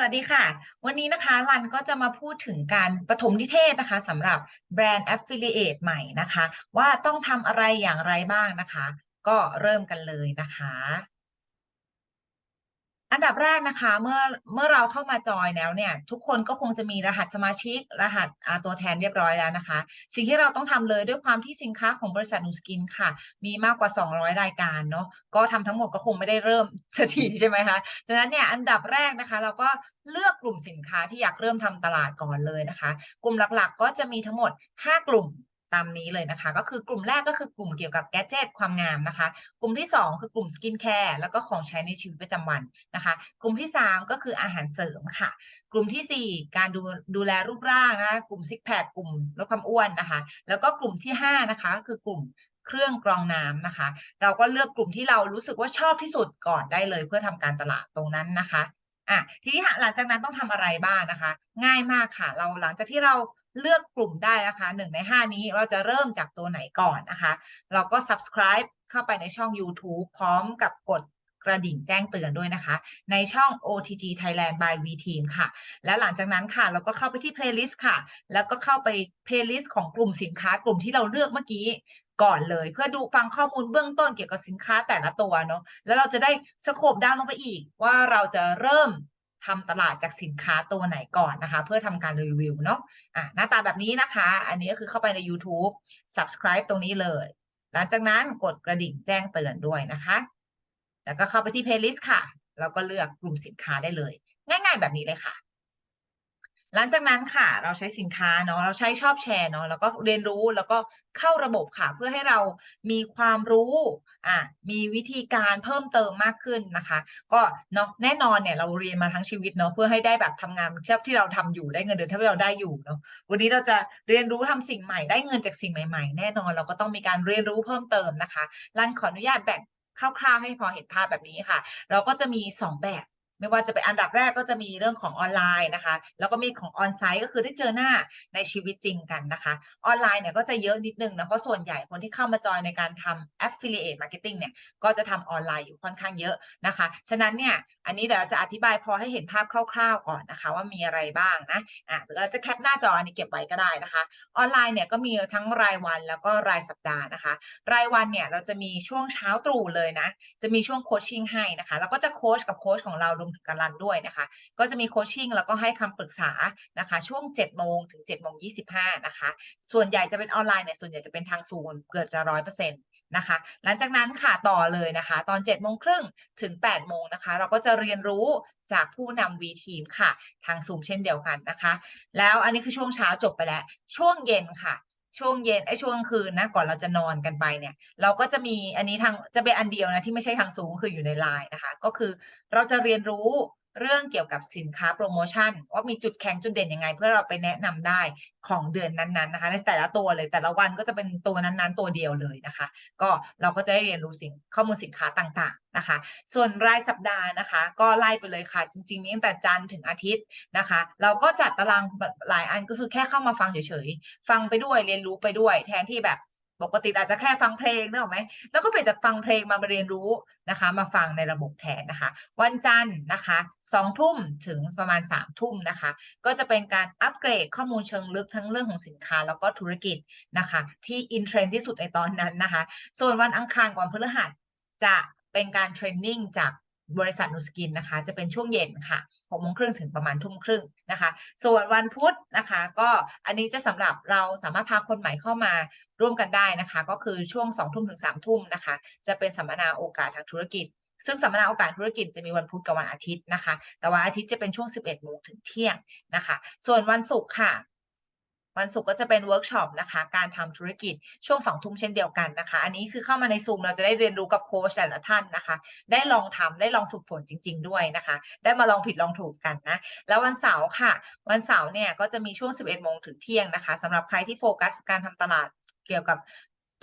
สวัสดีค่ะ วันนี้นะคะรันก็จะมาพูดถึงการปฐมนิเทศนะคะสำหรับแบรนด์ Affiliate ใหม่นะคะ ว่าต้องทำอะไรอย่างไรบ้างนะคะ ก็เริ่มกันเลยนะคะ อันดับแรกนะคะ เมื่อเมื่อเราเข้ามาจอยแล้วเนี่ย ทุกคนก็คงจะมีรหัสสมาชิก รหัสตัวแทนเรียบร้อยแล้วนะคะ สิ่งที่เราต้องทำเลยด้วยความที่สินค้าของบริษัทนูสกินค่ะ มีมากกว่า 200 รายการเนาะก็ทำทั้งหมดก็คงไม่ได้เริ่มสักทีใช่ไหมคะฉะนั้นเนี่ยอันดับแรกนะคะ เราก็เลือกกลุ่มสินค้าที่อยากเริ่มทำตลาดก่อนเลยนะคะ กลุ่มหลักๆ ก็จะมีทั้งหมด 5 กลุ่ม ตามนี้เลยนะคะ ก็คือกลุ่มแรกก็คือกลุ่มเกี่ยวกับแกดเจิตความงามนะคะ กลุ่มที่ 2 คือกลุ่มสกินแคร์แล้วก็ของใช้ในชีวิตประจำวันนะคะ กลุ่มที่ 3 ก็คืออาหารเสริมค่ะ กลุ่มทีสี่ 4 การดูดูแลรูปร่างนะคะกลุ่มซิกแพคกลุ่มลดความอ้วนนะคะ แล้วก็กลุ่มที่5นะคะคือกลุ่มเครื่องกรองน้ำนะคะ เราก็เลือกกลุ่มที่เรารู้สึกว่าชอบที่สุดก่อนได้เลย เพื่อทำการตลาดตรงนั้นนะคะอะทีนี้หลังจากนั้นต้องทำอะไรบ้างนะคะ ง่ายมากค่ะ เราหลังจากที่เราเลือกกลุ่มได้นะคะหนึ่งในห้านี้เราจะเริ่มจากตัวไหนก่อนนะคะ เราก็ subscribe เข้าไปในช่อง YouTube พร้อมกับกดกระดิ่งแจ้งเตือนด้วยนะคะ ในช่อง OTG Thailand by V Team ค่ะ และหลังจากนั้นค่ะ เราก็เข้าไปที่ playlist ค่ะ แล้วก็เข้าไป playlist ของกลุ่มสินค้ากลุ่มที่เราเลือกเมื่อกี้ก่อนเลย เพื่อดูฟังข้อมูลเบื้องต้นเกี่ยวกับสินค้าแต่ละตัวเนาะแล้วเราจะได้สโคบดาวลงไปอีกว่าเราจะเริ่ม ทำตลาดจากสินค้าตัวไหนก่อนนะคะ เพื่อทำการรีวิวเนาะะหน้าตาแบบนี้นะคะ อันนี้ก็คือเข้าไปใน YouTube subscribe ตรงนี้เลย หลังจากนั้นกดกระดิ่งแจ้งเตือนด้วยนะคะ แล้วก็เข้าไปที่ playlist ค่ะ แล้วก็เลือกกลุ่มสินค้าได้เลย ง่ายๆแบบนี้เลยค่ะ หลังจากนั้นค่ะเราใช้สินค้าเนาะเราใช้ชอบแชร์เนาะแล้วก็เรียนรู้แล้วก็เข้าระบบค่ะ เพื่อให้เรามีความรู้อะมีวิธีการเพิ่มเติมมากขึ้นนะคะ ก็เนาะแน่นอนเนี่ยเราเรียนมาทั้งชีวิตเนาะเพื่อให้ได้แบบทำงานที่ที่เราทำอยู่ได้เงินเดือนที่เราได้อยู่เนาะวันนี้เราจะเรียนรู้ทำสิ่งใหม่ได้เงินจากสิ่งใหม่ ๆ แน่นอนเราก็ต้องมีการเรียนรู้เพิ่มเติมนะคะรันขออนุญาตแบ่งคร่าวๆให้พอเห็นภาพแบบนี้ค่ะ เราก็จะมี 2 แบบ ไม่ว่าจะเป็นอันดับแรกก็จะมีเรื่องของออนไลน์นะคะ แล้วก็มีของออนไซต์ก็คือได้เจอหน้าในชีวิตจริงกันนะคะ ออนไลน์เนี่ยก็จะเยอะนิดนึงนะเพราะส่วนใหญ่คนที่เข้ามาจอยในการทำ affiliate marketing เนี่ยก็จะทำออนไลน์อยู่ค่อนข้างเยอะนะคะ ฉะนั้นเนี่ยอันนี้เดี๋ยวจะอธิบายพอให้เห็นภาพคร่าวๆก่อนนะคะ ว่ามีอะไรบ้างนะอะเราจะแคปหน้าจออันนี้เก็บไว้ก็ได้นะคะ ออนไลน์เนี่ยก็มีทั้งรายวันแล้วก็รายสัปดาห์นะคะ รายวันเนี่ยเราจะมีช่วงเช้าตรู่เลยนะจะมีช่วงโคชชิ่งให้นะคะแล้วก็จะโคชกับโคชของเรารวมถึงการันด้วยนะคะ ก็จะมีโคชชิ่งแล้วก็ให้คำปรึกษานะคะ ช่วง 7 โมงถึง 7 โมง 25 นะคะ ส่วนใหญ่จะเป็นออนไลน์เนี่ยส่วนใหญ่จะเป็นทางซูมเกือบจะร้อยเปอร์เซ็นต์นะคะหลังจากนั้นค่ะต่อเลยนะคะ ตอน7โมงครึ่งถึง8โมงนะคะ เราก็จะเรียนรู้จากผู้นำ V ทีมค่ะ ทางซูมเช่นเดียวกันนะคะ แล้วอันนี้คือช่วงเช้าจบไปแล้ว ช่วงเย็นค่ะ ช่วงเย็นไอ้ช่วงคืนนะก่อนเราจะนอนกันไปเนี่ย เราก็จะมีอันนี้ทางจะเป็นอันเดียวนะที่ไม่ใช่ทางซูมคืออยู่ในไลน์นะคะ ก็คือเราจะเรียนรู้ เรื่องเกี่ยวกับสินค้าโปรโมชั่นว่ามีจุดแข็งจุดเด่นยังไง เพื่อเราไปแนะนำได้ของเดือนนั้นๆนะคะในแต่ละตัวเลยแต่ละวันก็จะเป็นตัวนั้นๆ ตัวเดียวเลยนะคะ ก็เราก็จะได้เรียนรู้สิ่งข้อมูลสินค้าต่างๆนะคะ ส่วนรายสัปดาห์นะคะ ก็ไล่ไปเลยค่ะ จริงๆมีตั้งแต่จันทร์ถึงอาทิตย์นะคะ เราก็จัดตารางหลายอันก็คือแค่เข้ามาฟังเฉยๆฟังไปด้วยเรียนรู้ไปด้วย แทนที่แบบ ปกติอาจจะแค่ฟังเพลงนึกออกไหมแล้วก็เปลี่ยนจากฟังเพลงมาเรียนรู้นะคะ มาฟังในระบบแทนนะคะ วันจันทร์นะคะสองทุ่มถึงประมาณสามทุ่มนะคะ ก็จะเป็นการอัปเกรดข้อมูลเชิงลึกทั้งเรื่องของสินค้า แล้วก็ธุรกิจนะคะ ที่อินเทรนด์ที่สุดในตอนนั้นนะคะ ส่วนวันอังคารก่อนพฤหัสจะเป็นการเทรนนิ่งจาก บริษัทนูสกินนะคะ จะเป็นช่วงเย็นค่ะหกโมงครึ่งถึงประมาณทุ่มครึ่งนะคะ ส่วนวันพุธนะคะ ก็อันนี้จะสำหรับเราสามารถพาคนใหม่เข้ามาร่วมกันได้นะคะ ก็คือช่วงสองทุ่มถึงสามทุ่มนะคะ จะเป็นสัมมนาโอกาสทางธุรกิจ ซึ่งสัมมนาโอกาสธุรกิจจะมีวันพุธกับวันอาทิตย์นะคะ แต่วันอาทิตย์จะเป็นช่วง 11โมงถึงเที่ยงนะคะ ส่วนวันศุกร์ค่ะ วันศุกร์ก็จะเป็นเวิร์กช็อปนะคะ การทำธุรกิจช่วงสองทุ่มเช่นเดียวกันนะคะ อันนี้คือเข้ามาในซูมเราจะได้เรียนรู้กับโค้ชแต่ละท่านนะคะ ได้ลองทำได้ลองฝึกฝนจริง ๆ ด้วยนะคะ ได้มาลองผิดลองถูกกันนะ แล้ววันเสาร์ค่ะ วันเสาร์เนี่ยก็จะมีช่วง 11โมงถึงเที่ยงนะคะสำหรับใครที่โฟกัสการทำตลาดเกี่ยวกับ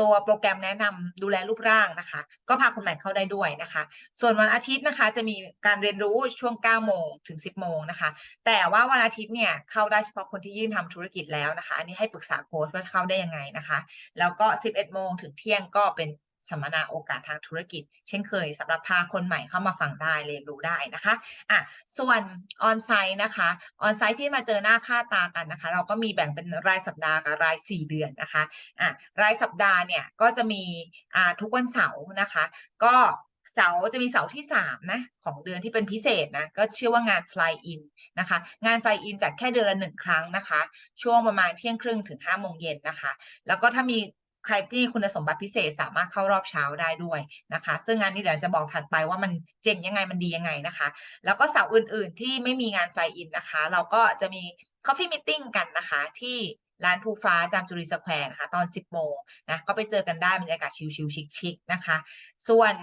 ตัวโปรแกรมแนะนำดูแลรูปร่างนะคะ ก็พาคนใหม่เข้าได้ด้วยนะคะ ส่วนวันอาทิตย์นะคะ จะมีการเรียนรู้ช่วง 9 โมงถึง 10 โมงนะคะ แต่ว่าวันอาทิตย์เนี่ยเข้าได้เฉพาะคนที่ยื่นทำธุรกิจแล้วนะคะ อันนี้ให้ปรึกษาโค้ชว่าเข้าได้ยังไงนะคะ แล้วก็ 11 โมงถึงเที่ยงก็เป็น สัมมนาโอกาสทางธุรกิจ เช่นเคยสำหรับพาคนใหม่เข้ามาฟังได้เรียนรู้ได้นะคะอะส่วนออนไซต์นะคะออนไซต์ที่มาเจอหน้าค่าตากันนะคะ เราก็มีแบ่งเป็นรายสัปดาห์กับราย 4 เดือนนะคะอะรายสัปดาห์เนี่ยก็จะมีอ่าทุกวันเสาร์นะคะ ก็เสาร์จะมีเสาร์ที่3นะของเดือนที่เป็นพิเศษนะก็ชื่อว่างาน Fly In นะคะ งาน Fly In จัดแค่เดือนละหนึ่งครั้งนะคะ ช่วงประมาณเที่ยงครึ่งถึง5โมงเย็นนะคะ แล้วก็ถ้ามี ใครที่คุณสมบัติพิเศษสามารถเข้ารอบเช้าได้ด้วยนะคะ ซึ่งงานนี้เดี๋ยวจะบอกถัดไปว่ามันเจ๋งยังไงมันดียังไงนะคะ แล้วก็เสาร์อื่น ๆ ที่ไม่มีงาน Fly In นะคะ เราก็จะมี Coffee Meeting กันนะคะ ที่ร้านภูฟ้าจามจุรีสแควร์นะคะ ตอน 10 โมงนะก็ไปเจอกันได้บรรยากาศชิลๆชิคๆนะคะ ส่วน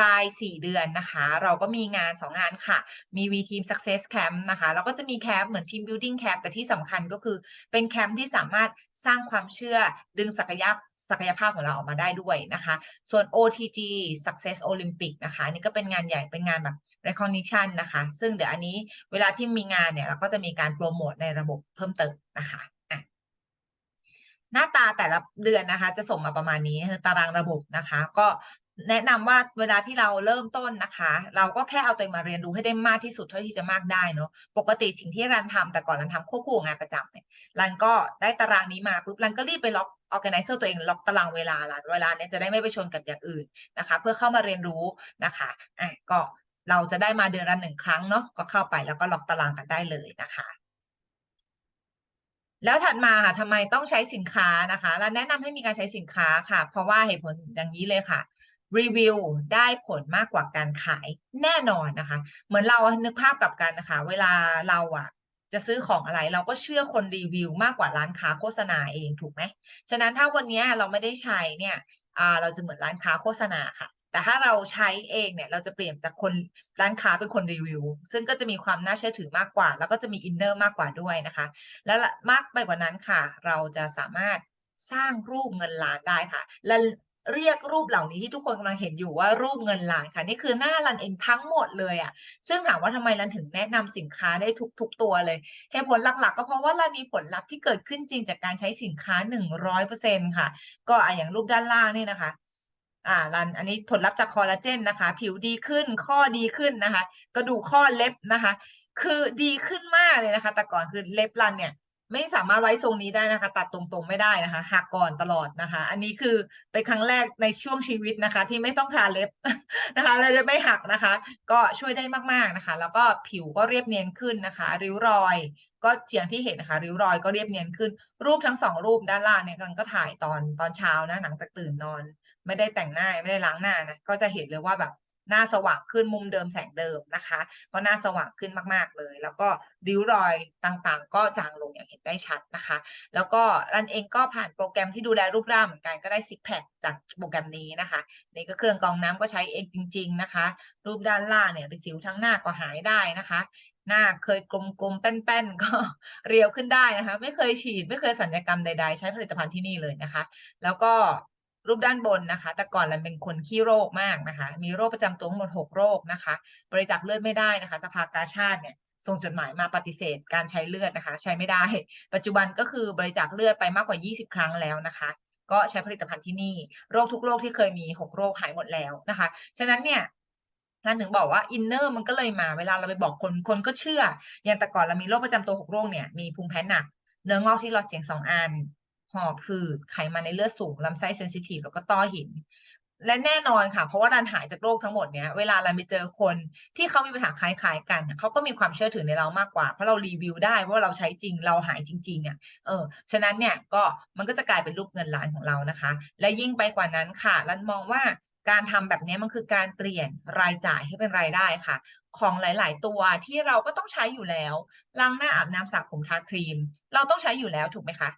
ราย 4 เดือนนะคะ เราก็มีงาน 2 งานค่ะ มี V Team Success Camp นะคะแล้วก็จะมีแคมป์เหมือน Team Building Camp แต่ที่สำคัญก็คือเป็นแคมป์ที่สามารถสร้างความเชื่อดึงศักยภาพ ศักยภาพของเราออกมาได้ด้วยนะคะ ส่วน OTG Success Olympic นะคะนี่ก็เป็นงานใหญ่เป็นงานแบบ recognition นะคะ ซึ่งเดี๋ยวอันนี้เวลาที่มีงานเนี่ยเราก็จะมีการโปรโมทในระบบเพิ่มเติมนะคะหน้าตาแต่ละเดือนนะคะ จะส่งมาประมาณนี้คือตารางระบบนะคะ ก็แนะนำว่าเวลาที่เราเริ่มต้นนะคะ เราก็แค่เอาตัวเองมาเรียนรู้ให้ได้มากที่สุดเท่าที่จะมากได้เนาะปกติสิ่งที่รันทำแต่ก่อนรันทำควบคู่งานประจำเนี่ยรันก็ได้ตารางนี้มาปุ๊บรันก็รีบไปล็อก organizer ตัวเองล็อกตารางเวลารันเวลาเนี่ยจะได้ไม่ไปชนกับอย่างอื่นนะคะ เพื่อเข้ามาเรียนรู้นะคะอะก็เราจะได้มาเดือนละหนึ่งครั้งเนาะก็เข้าไปแล้วก็ล็อกตารางกันได้เลยนะคะ แล้วถัดมาค่ะทำไมต้องใช้สินค้านะคะรันแนะนำให้มีการใช้สินค้าค่ะ เพราะว่าเหตุผลอย่างนี้เลยค่ะรีวิวได้ผลมากกว่าการขายแน่นอนนะคะ เหมือนเรานึกภาพกลับกันนะคะ เวลาเราอะ จะซื้อของอะไรเราก็เชื่อคนรีวิวมากกว่าร้านค้าโฆษณาเองถูกไหมฉะนั้นถ้าวันนี้เราไม่ได้ใช้เนี่ยเราจะเหมือนร้านค้าโฆษณาค่ะ แต่ถ้าเราใช้เองเนี่ยเราจะเปลี่ยนจากคนร้านค้าเป็นคนรีวิว ซึ่งก็จะมีความน่าเชื่อถือมากกว่า แล้วก็จะมีอินเนอร์มากกว่าด้วยนะคะ และมากไปกว่านั้นค่ะ เราจะสามารถสร้างรูปเงินล้านได้ค่ะ และ เรียกรูปเหล่านี้ที่ทุกคนกำลังเห็นอยู่ว่ารูปเงินล้านค่ะนี่คือหน้ารันเองทั้งหมดเลยอะ่ะ ซึ่งถามว่าทำไมรันถึงแนะนำสินค้าได้ทุกทุกตัวเลยเหตุผลหลักๆ ก็เพราะว่ารันมีผลลัพธ์ที่เกิดขึ้นจริงจากการใช้สินค้าหนึ่งร้อยเปอร์เซ็นค่ะ ก็อะอย่างรูปด้านล่างนี่นะคะอ่ารันอันนี้ผลลัพธ์จากคอลลาเจนนะคะ ผิวดีขึ้นข้อดีขึ้นนะคะ กระดูกข้อเล็บนะคะ คือดีขึ้นมากเลยนะคะ แต่ก่อนคือเล็บรันเนี่ย ไม่สามารถไว้ทรงนี้ได้นะคะ ตัดตรงๆไม่ได้นะคะหักก่อนตลอดนะคะ อันนี้คือเป็นครั้งแรกในช่วงชีวิตนะคะ ที่ไม่ต้องทาเล็บนะคะเราจะไม่หักนะคะ ก็ช่วยได้มากๆนะคะ แล้วก็ผิวก็เรียบเนียนขึ้นนะคะ ริ้วรอย ก็เฉียงที่เห็นนะคะ ริ้วรอยก็เรียบเนียนขึ้น รูปทั้งสองรูปด้านล่างเนี่ยกันก็ถ่ายตอนตอนเช้านะหลังจากตื่นนอน ไม่ได้แต่งหน้าไม่ได้ล้างหน้านะก็จะเห็นเลยว่าแบบ หน้าสว่างขึ้นมุมเดิมแสงเดิมนะคะ ก็หน้าสว่างขึ้นมาก ๆเลย แล้วก็ริ้วรอยต่างๆ ก็จางลงอย่างเห็นได้ชัดนะคะ แล้วก็รันเองก็ผ่านโปรแกรมที่ดูแลรูปร่างเหมือนกันก็ได้ซิกแพคจากโปรแกรมนี้นะคะนี่ก็เครื่องกรองน้ำก็ใช้เองจริง ๆนะคะ รูปด้านล่างเนี่ยสิวทั้งหน้าก็หายได้นะคะหน้าเคยกลมๆแป้นๆก็เรียวขึ้นได้นะคะ ไม่เคยฉีดไม่เคยสัญญกรรมใดๆ ใช้ผลิตภัณฑ์ที่นี่เลยนะคะ แล้วก็ รูปด้านบนนะคะ แต่ก่อนเราเป็นคนขี้โรคมากนะคะ มีโรคประจำตัวทั้งหมดหกโรคนะคะ บริจาคเลือดไม่ได้นะคะ สภากาชาติเนี่ยส่งจดหมายมาปฏิเสธการใช้เลือดนะคะ ใช้ไม่ได้ ปัจจุบันก็คือบริจาคเลือดไปมากกว่า 20 ครั้งแล้วนะคะ ก็ใช้ผลิตภัณฑ์ที่นี่ โรคทุกโรคที่เคยมี 6 โรคหายหมดแล้วนะคะ ฉะนั้นเนี่ยนั่นถึงบอกว่าอินเนอร์มันก็เลยมาเวลาเราไปบอกคนคนก็เชื่อ อย่างแต่ก่อนเรามีโรคประจำตัว 6 โรคเนี่ยมีภูมิแพ้หนัก เนื้องอกที่หลอดเสียง 2 อัน หอบหืดไขมันในเลือดสูงลำไส้เซนซิทีฟแล้วก็ต้อหิน และแน่นอนค่ะ เพราะว่ารันหายจากโรคทั้งหมดเนี้ยเวลาเราไปเจอคนที่เขามีปัญหาคล้ายๆกันเขาก็มีความเชื่อถือในเรามากกว่า เพราะเรารีวิวได้ว่าเราใช้จริงเราหายจริงๆอะเออฉะนั้นเนี่ยก็มันก็จะกลายเป็นรูปเงินล้านของเรานะคะ และยิ่งไปกว่านั้นค่ะรันมองว่าการทำแบบนี้มันคือการเปลี่ยนรายจ่ายให้เป็นรายได้ค่ะ ของหลาย ๆ ตัวที่เราก็ต้องใช้อยู่แล้วล้างหน้าอาบน้ำสระผมทาครีม เราต้องใช้อยู่แล้วถูกไหมคะ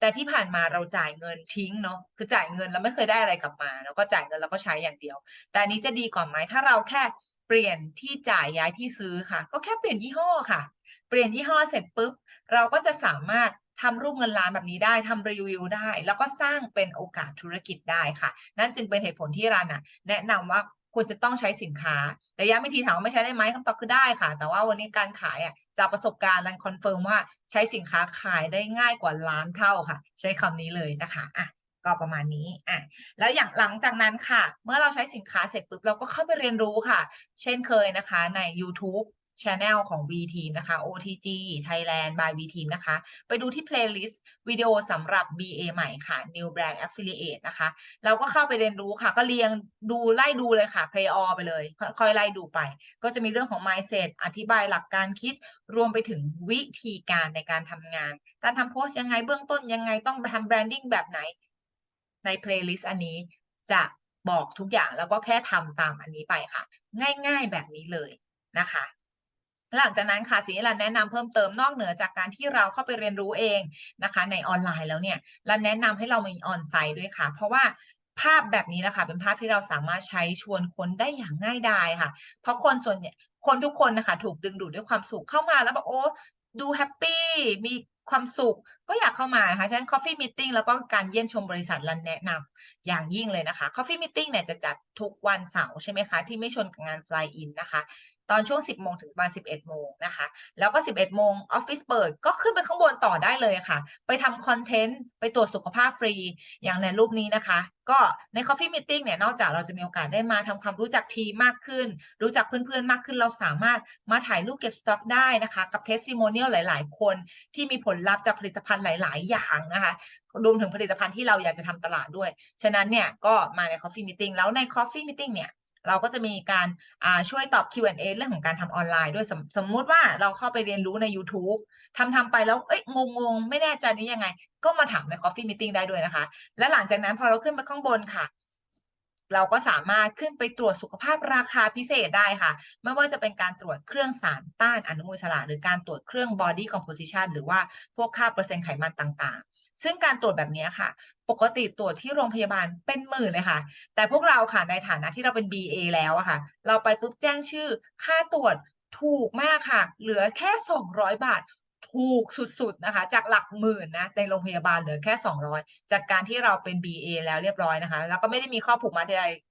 แต่ที่ผ่านมาเราจ่ายเงินทิ้งเนาะคือจ่ายเงินแล้วไม่เคยได้อะไรกลับมาแล้วก็จ่ายเงินแล้วก็ใช้อย่างเดียว แต่อันนี้จะดีกว่าไหมถ้าเราแค่เปลี่ยนที่จ่ายย้ายที่ซื้อค่ะ ก็แค่เปลี่ยนยี่ห้อค่ะ เปลี่ยนยี่ห้อเสร็จปุ๊บเราก็จะสามารถทำรูปเงินล้านแบบนี้ได้ทำรีวิวได้ แล้วก็สร้างเป็นโอกาสธุรกิจได้ค่ะ นั่นจึงเป็นเหตุผลที่รันน่ะ แนะนำว่า คุณจะต้องใช้สินค้า แต่ย้ำอีกทีถามว่าไม่ใช้ได้ไหมคำตอบคือได้ค่ะ แต่ว่าวันนี้การขายอะจากประสบการณ์รันคอนเฟิร์มว่าใช้สินค้าขายได้ง่ายกว่าล้านเท่าค่ะ ใช้คำนี้เลยนะคะอะก็ประมาณนี้อะแล้วอย่างหลังจากนั้นค่ะ เมื่อเราใช้สินค้าเสร็จปุ๊บเราก็เข้าไปเรียนรู้ค่ะ เช่นเคยนะคะใน YouTube Channel ของ V Team นะคะ OTG Thailand by V Team นะคะ ไปดูที่ playlist วิดีโอสำหรับ BA ใหม่ค่ะ New Brand Affiliate นะคะ เราก็เข้าไปเรียนรู้ค่ะ ก็เรียงดูไล่ดูเลยค่ะ play all ไปเลย ค่อยๆไล่ดูไป ก็จะมีเรื่องของ mindset อธิบายหลักการคิด รวมไปถึงวิธีการในการทำงาน การทำโพสต์ยังไงเบื้องต้นยังไงต้องทำ branding แบบไหน ใน playlist อันนี้จะบอกทุกอย่างแล้วก็แค่ทำตามอันนี้ไปค่ะ ง่ายๆแบบนี้เลยนะคะ หลังจากนั้นค่ะสิ่งที่เราแนะนำเพิ่มเติมนอกเหนือจากการที่เราเข้าไปเรียนรู้เองนะคะ ในออนไลน์แล้วเนี่ยเราแนะนำให้เรามีออนไซต์ด้วยค่ะ เพราะว่าภาพแบบนี้นะคะเป็นภาพที่เราสามารถใช้ชวนคนได้อย่างง่ายดายค่ะ เพราะคนส่วนใหญ่คนทุกคนนะคะถูกดึงดูดด้วยความสุขเข้ามาแล้วแบบโอ้ดูแฮปปี้มีความสุขก็อยากเข้ามานะคะฉะนั้น Coffee Meeting แล้วก็การเยี่ยมชมบริษัทรันแนะนำอย่างยิ่งเลยนะคะ Coffee Meeting เนี่ยจะจัดทุกวันเสาร์ใช่ไหมคะ ที่ไม่ชนกับงาน Fly In นะคะ ตอนช่วง 10โมงถึงประมาณ11โมงนะคะ แล้วก็ 11โมงออฟฟิศเปิดก็ขึ้นไปข้างบนต่อได้เลยค่ะ ไปทำคอนเทนต์ไปตรวจสุขภาพฟรีอย่างในรูปนี้นะคะ ก็ใน Coffee Meeting เนี่ยนอกจากเราจะมีโอกาสได้มาทำความรู้จักทีมากขึ้น รู้จักเพื่อนๆมากขึ้น เราสามารถมาถ่ายรูปเก็บสต็อกได้นะคะ กับเทส i ิโมเนียลหลาย ๆ คนที่มีผลลัพธ์จากผลิตภัณฑ์หลาย ๆ อย่างนะคะรวมถึงผลิตภัณฑ์ที่เราอยากจะทำตลาดด้วย ฉะนั้นเนี่ยก็มาใน Coffee Meeting แล้วใน Coffee Meeting เนี่ย เราก็จะมีการช่วยตอบ Q&A เรื่องของการทำออนไลน์ด้วยสมสมมุติว่าเราเข้าไปเรียนรู้ใน YouTube ทำทำไปแล้วเอ้ยงงงไม่แน่ใจนี้ยังไง ก็มาถามใน Coffee Meeting ได้ด้วยนะคะ และหลังจากนั้นพอเราขึ้นไปข้างบนค่ะ เราก็สามารถขึ้นไปตรวจสุขภาพราคาพิเศษได้ค่ะ ไม่ว่าจะเป็นการตรวจเครื่องสารต้านอนุมูลอิสระ หรือการตรวจเครื่อง body composition หรือว่าพวกค่าเปอร์เซ็นต์ไขมันต่างๆ ซึ่งการตรวจแบบนี้ค่ะ ปกติตรวจที่โรงพยาบาลเป็นหมื่นเลยค่ะ แต่พวกเราค่ะในฐานะที่เราเป็น BA แล้วอะค่ะ เราไปปุ๊บแจ้งชื่อค่าตรวจถูกมากค่ะ เหลือแค่ 200 บาท ถูกสุดๆนะคะ จากหลักหมื่นนะในโรงพยาบาลเหลือแค่ 200 จากการที่เราเป็น BA แล้วเรียบร้อยนะคะ แล้วก็ไม่ได้มีข้อผูกมัด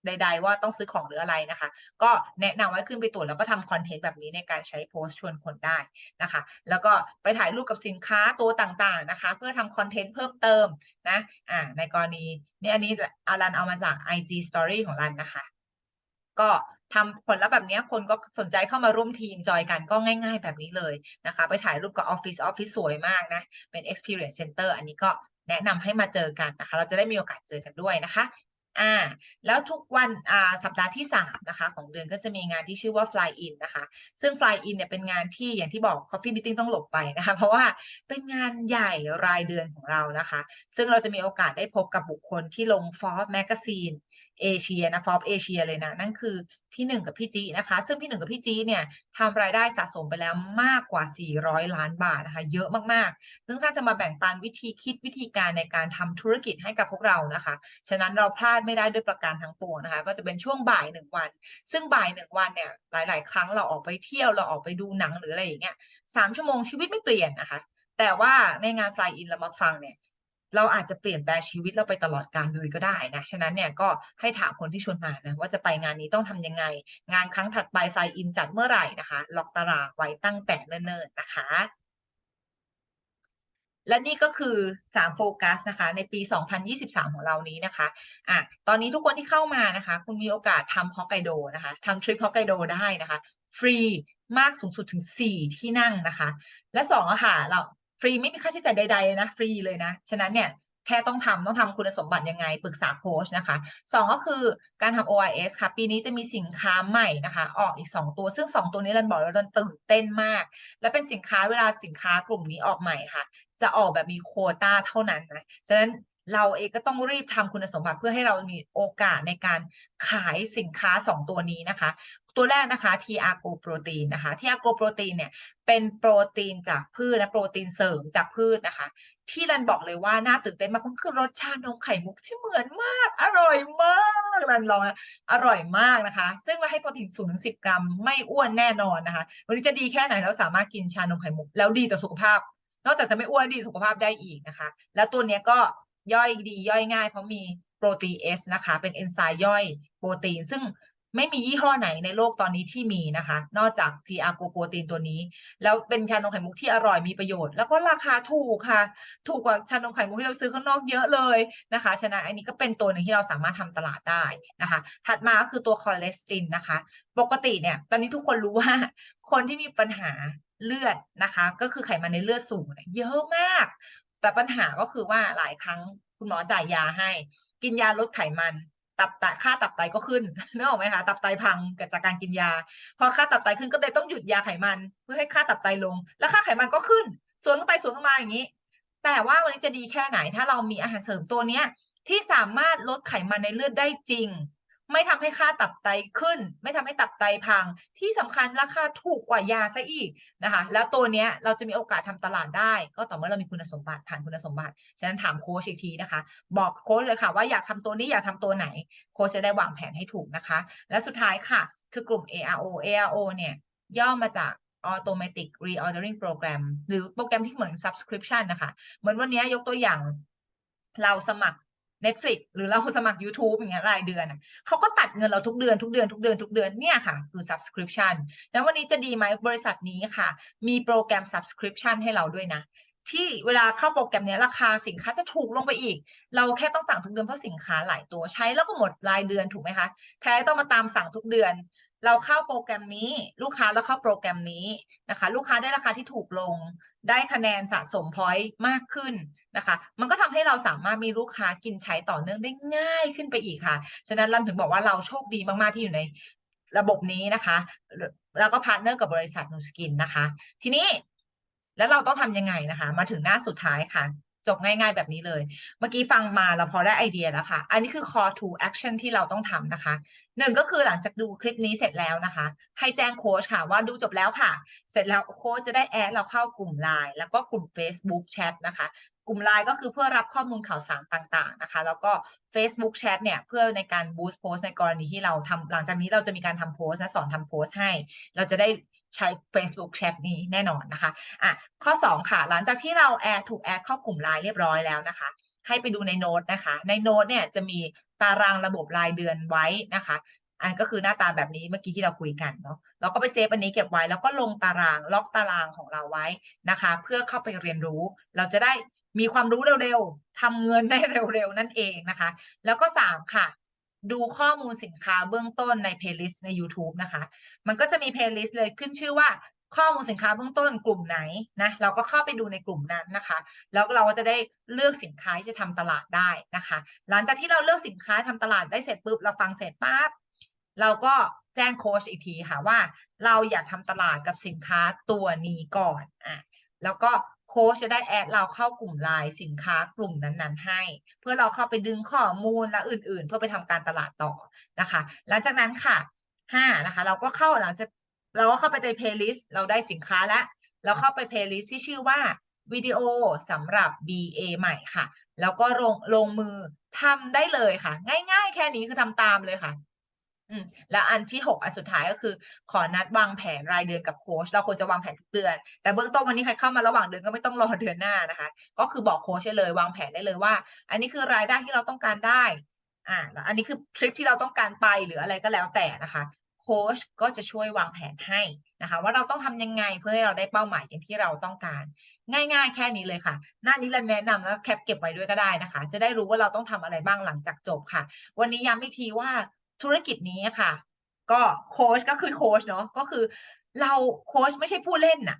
ใด ๆ ว่าต้องซื้อของหรืออะไรนะคะ ก็แนะนำไว้ขึ้นไปตรวจแล้วก็ทำคอนเทนต์แบบนี้ในการใช้โพสต์ชวนคนได้นะคะ แล้วก็ไปถ่ายรูปกับสินค้าตัวต่างๆนะคะ เพื่อทำคอนเทนต์เพิ่มเติมนะอ่าในกรณีนี่อันนี้อารันเอามาจาก IG Story ของรันนะคะ ก็ ทำผลลัพธ์แบบนี้คนก็สนใจเข้ามาร่วมทีมจอยกันก็ง่าย ๆ แบบนี้เลยนะคะ ไปถ่ายรูปกับออฟฟิศออฟฟิศสวยมากนะเป็น experience center อันนี้ก็แนะนำให้มาเจอกันนะคะ เราจะได้มีโอกาสเจอกันด้วยนะคะอ่าแล้วทุกวันอ่าสัปดาห์ที่3นะคะของเดือนก็จะมีงานที่ชื่อว่า Fly In นะคะ ซึ่ง Fly In เนี่ยเป็นงานที่อย่างที่บอก Coffee Meeting ต้องหลบไปนะคะ เพราะว่าเป็นงานใหญ่รายเดือนของเรานะคะ ซึ่งเราจะมีโอกาสได้พบกับบุคคลที่ลง Forbes Magazine เอเชียนะ Forbes เอเชียเลยนะ นั่นคือพี่หนึ่งกับพี่จีนะคะ ซึ่งพี่หนึ่งกับพี่จีเนี่ยทำรายได้สะสมไปแล้วมากกว่า 400 ล้านบาทนะคะ เยอะมากๆ ซึ่งถ้าจะมาแบ่งปันวิธีคิดวิธีการในการทำธุรกิจให้กับพวกเรานะคะ ฉะนั้นเราพลาดไม่ได้ด้วยประการทั้งปวงนะคะ ก็จะเป็นช่วงบ่ายหนึ่งวัน ซึ่งบ่ายหนึ่งวันเนี่ยหลาย ๆ ครั้งเราออกไปเที่ยวเราออกไปดูหนังหรืออะไรอย่างเงี้ยสามชั่วโมงชีวิตไม่เปลี่ยนนะคะ แต่ว่าในงาน Fly In เรามาฟังเนี่ย เราอาจจะเปลี่ยนแปลงชีวิตเราไปตลอดกาลเลยก็ได้นะ ฉะนั้นเนี่ยก็ให้ถามคนที่ชวนมานะว่าจะไปงานนี้ต้องทำยังไง งานครั้งถัดไปไฟอินจัดเมื่อไหร่นะคะ ล็อกตารางไว้ตั้งแต่เนิ่นๆนะคะ และนี่ก็คือ3โฟกัสนะคะ ในปี 2023 ของเรานี้นะคะอะตอนนี้ทุกคนที่เข้ามานะคะ คุณมีโอกาสทำฮอกไกโดนะคะทำทริปฮอกไกโดได้นะคะ ฟรีมากสูงสุดถึง 4 ที่นั่งนะคะ และ2อะค่ะเรา ฟรีไม่มีค่าใช้จ่ายใดๆนะ ฟรีเลยนะ ฉะนั้นเนี่ยแค่ต้องทำต้องทำคุณสมบัติยังไงปรึกษาโค้ชนะคะสองก็คือการทำ OIS ค่ะ ปีนี้จะมีสินค้าใหม่นะคะ ออกอีก 2 ตัว ซึ่ง 2 ตัวนี้รันบอกแล้วรันตื่นเต้นมาก และเป็นสินค้าเวลาสินค้ากลุ่มนี้ออกใหม่ค่ะ จะออกแบบมีโคต้าเท่านั้นนะฉะนั้นเราเองก็ต้องรีบทำคุณสมบัติเพื่อให้เรามีโอกาสในการขายสินค้า 2 ตัวนี้นะคะ ตัวแรกนะคะ TRGO โปรตีนนะคะ TRGO โปรตีนเนี่ยเป็นโปรตีนจากพืชและโปรตีนเสริมจากพืชนะคะ ที่รันบอกเลยว่าน่าตื่นเต้นมากก็คือรสชาตินมไข่มุกที่เหมือนมาก อร่อยมากรันลองอร่อยมากนะคะ ซึ่งว่าให้โปรตีนสูงถึงสิบกรัม ไม่อ้วนแน่นอนนะคะ วันนี้จะดีแค่ไหนเราสามารถกินชานมไข่มุก แล้วดีต่อสุขภาพ นอกจากจะไม่อ้วนดีสุขภาพได้อีกนะคะ แล้วตัวนี้ก็ย่อยดีย่อยง่าย เพราะมีโปรตีเอสนะคะ เป็นเอนไซม์ย่อยโปรตีน ซึ่ง ไม่มียี่ห้อไหนในโลกตอนนี้ที่มีนะคะ นอกจาก TR Go โปรตีนตัวนี้ แล้วเป็นชานมไข่มุกที่อร่อยมีประโยชน์ แล้วก็ราคาถูกค่ะ ถูกกว่าชานมไข่มุกที่เราซื้อข้างนอกเยอะเลยนะคะฉะนั้นอันนี้ก็เป็นตัวหนึ่งที่เราสามารถทำตลาดได้นะคะ ถัดมาก็คือตัวคอเลสเตอรอลนะคะ ปกติเนี่ย ตอนนี้ทุกคนรู้ว่าคนที่มีปัญหาเลือดนะคะ ก็คือไขมันในเลือดสูงเเยอะมาก แต่ปัญหาก็คือว่าหลายครั้งคุณหมอจ่ายยาให้ กินยาลดไขมัน ตับไตค่าตับไตก็ขึ้นนึกออกไหมคะตับไตพังเกิดจากการกินยา พอค่าตับไตขึ้นก็เลยต้องหยุดยาไขมัน เพื่อให้ค่าตับไตลง แล้วค่าไขมันก็ขึ้น สวนกันไปสวนกันมาอย่างนี้ แต่ว่าวันนี้จะดีแค่ไหนถ้าเรามีอาหารเสริมตัวเนี้ยที่สามารถลดไขมันในเลือดได้จริง ไม่ทำให้ค่าตับไตขึ้น ไม่ทำให้ตับไตพัง ที่สำคัญราคาถูกกว่ายาซะอีกนะคะ แล้วตัวเนี้ยเราจะมีโอกาสทำตลาดได้ ก็ต่อเมื่อเรามีคุณสมบัติผ่านคุณสมบัติ ฉะนั้นถามโค้ชอีกทีนะคะ บอกโค้ชเลยค่ะว่าอยากทำตัวนี้อยากทำตัวไหน โค้ชจะได้วางแผนให้ถูกนะคะ และสุดท้ายค่ะ คือกลุ่ม ARO ARO เนี่ยย่อมาจาก Automatic Reordering Program หรือโปรแกรมที่เหมือน Subscription นะคะ เหมือนวันนี้ยกตัวอย่างเราสมัคร Netflix หรือเราสมัคร YouTube อย่างเงี้ยรายเดือนเขาก็ตัดเงินเราทุกเดือนทุกเดือนทุกเดือนทุกเดือนเนี่ยค่ะ คือ subscription แล้ววันนี้จะดีไหมบริษัทนี้ค่ะ มีโปรแกรม subscription ให้เราด้วยนะที่เวลาเข้าโปรแกรมเนี้ยราคาสินค้าจะถูกลงไปอีก เราแค่ต้องสั่งทุกเดือนเพราะสินค้าหลายตัวใช้แล้วก็หมดรายเดือนถูกไหมคะ แทนต้องมาตามสั่งทุกเดือน เราเข้าโปรแกรมนี้ ลูกค้าแล้วเข้าโปรแกรมนี้นะคะ ลูกค้าได้ราคาที่ถูกลง ได้คะแนนสะสมพอยต์มากขึ้นนะคะ มันก็ทำให้เราสามารถมีลูกค้ากินใช้ต่อเนื่องได้ง่ายขึ้นไปอีกค่ะ ฉะนั้นเราถึงบอกว่าเราโชคดีมากๆที่อยู่ในระบบนี้นะคะ แล้วก็พาร์ทเนอร์กับบริษัทนูสกินนะคะ ทีนี้แล้วเราต้องทำยังไงนะคะ มาถึงหน้าสุดท้ายค่ะ จบง่ายๆแบบนี้เลย เมื่อกี้ฟังมาเราพอได้ไอเดียแล้วค่ะ อันนี้คือ call to action ที่เราต้องทำนะคะหนึ่งก็คือหลังจากดูคลิปนี้เสร็จแล้วนะคะ ให้แจ้งโค้ชค่ะว่าดูจบแล้วค่ะ เสร็จแล้วโค้ชจะได้แอดเราเข้ากลุ่ม Line แล้วก็กลุ่ม Facebook Chat นะคะ กลุ่ม Line ก็คือเพื่อรับข้อมูลข่าวสารต่างๆนะคะ แล้วก็ Facebook Chat เนี่ยเพื่อในการ boost post ในกรณีที่เราทำหลังจากนี้เราจะมีการทำโพสต์นะสอนทำโพสต์ให้ เราจะได้ ใช้ Facebook Chat นี้แน่นอนนะคะอะข้อ 2 ค่ะ หลังจากที่เราแอดถูกแอดเข้ากลุ่ม Line เรียบร้อยแล้วนะคะ ให้ไปดูในโน้ตนะคะ ในโน้ตเนี่ยจะมีตารางระบบรายเดือนไว้นะคะ อันก็คือหน้าตาแบบนี้เมื่อกี้ที่เราคุยกันเนาะเราก็ไปเซฟอันนี้เก็บไว้ แล้วก็ลงตารางล็อกตารางของเราไว้นะคะ เพื่อเข้าไปเรียนรู้ เราจะได้มีความรู้เร็วๆทำเงินได้เร็วๆนั่นเองนะคะ แล้วก็ 3 ค่ะ ดูข้อมูลสินค้าเบื้องต้นใน playlist ใน YouTube นะคะ มันก็จะมี playlist เลยขึ้นชื่อว่าข้อมูลสินค้าเบื้องต้นกลุ่มไหนนะเราก็เข้าไปดูในกลุ่มนั้นนะคะ แล้วเราก็จะได้เลือกสินค้าที่จะทำตลาดได้นะคะ หลังจากที่เราเลือกสินค้าทำตลาดได้เสร็จปุ๊บเราฟังเสร็จปั๊บเราก็แจ้งโค้ชอีกทีค่ะว่า เราอยากทำตลาดกับสินค้าตัวนี้ก่อนอะแล้วก็ โค้ชจะได้แอดเราเข้ากลุ่มไลน์สินค้ากลุ่มนั้นๆ ให้ เพื่อเราเข้าไปดึงข้อมูลและอื่น ๆ เพื่อไปทำการตลาดต่อนะคะ หลังจากนั้นค่ะห้านะคะ เราก็เข้าหลังจากเราก็เข้าไปใน playlist เราได้สินค้าแล้วเราเข้าไป playlist ที่ชื่อว่าวิดีโอสำหรับ BA ใหม่ค่ะ แล้วก็ลงลงมือทำได้เลยค่ะ ง่าย ๆ แค่นี้คือทำตามเลยค่ะ อืมแล้วอันที่หกอันสุดท้ายก็คือ ขอนัดวางแผนรายเดือนกับโค้ชเราควรจะวางแผนทุกเดือน แต่เบื้องต้นวันนี้ใครเข้ามาระหว่างเดือนก็ไม่ต้องรอเดือนหน้านะคะ ก็คือบอกโค้ชได้เลยวางแผนได้เลยว่า อันนี้คือรายได้ที่เราต้องการได้อ่าแล้วอันนี้คือทริปที่เราต้องการไปหรืออะไรก็แล้วแต่นะคะโค้ชก็จะช่วยวางแผนให้นะคะ ว่าเราต้องทำยังไงเพื่อให้เราได้เป้าหมายอย่างที่เราต้องการ ง่าย ๆ แค่นี้เลยค่ะ หน้านี้เราแนะนำแล้วแคปเก็บไว้ด้วยก็ได้นะคะ จะได้รู้ว่าเราต้องทำอะไรบ้างหลังจากจบค่ะ วันนี้ย้ำอีกทีว่า ธุรกิจนี้ค่ะ ก็โค้ชก็คือโค้ชเนาะก็คือ เราโค้ชไม่ใช่ผู้เล่นน่ะ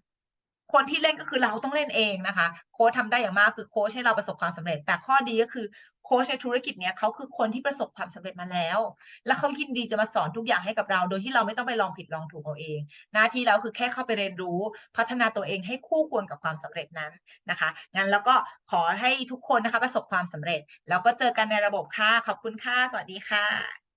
คนที่เล่นก็คือเราต้องเล่นเองนะคะ โค้ชทำได้อย่างมากคือโค้ชให้เราประสบความสำเร็จ แต่ข้อดีก็คือโค้ชในธุรกิจเนี้ยเขาคือคนที่ประสบความสำเร็จมาแล้ว แล้วเขายินดีจะมาสอนทุกอย่างให้กับเรา โดยที่เราไม่ต้องไปลองผิดลองถูกเอาเอง หน้าที่เราคือแค่เข้าไปเรียนรู้ พัฒนาตัวเองให้คู่ควรกับความสำเร็จนั้นนะคะงั้นแล้วก็ขอให้ทุกคนนะคะประสบความสำเร็จ แล้วก็เจอกันในระบบค่ะขอบคุณค่ะสวัสดีค่ะ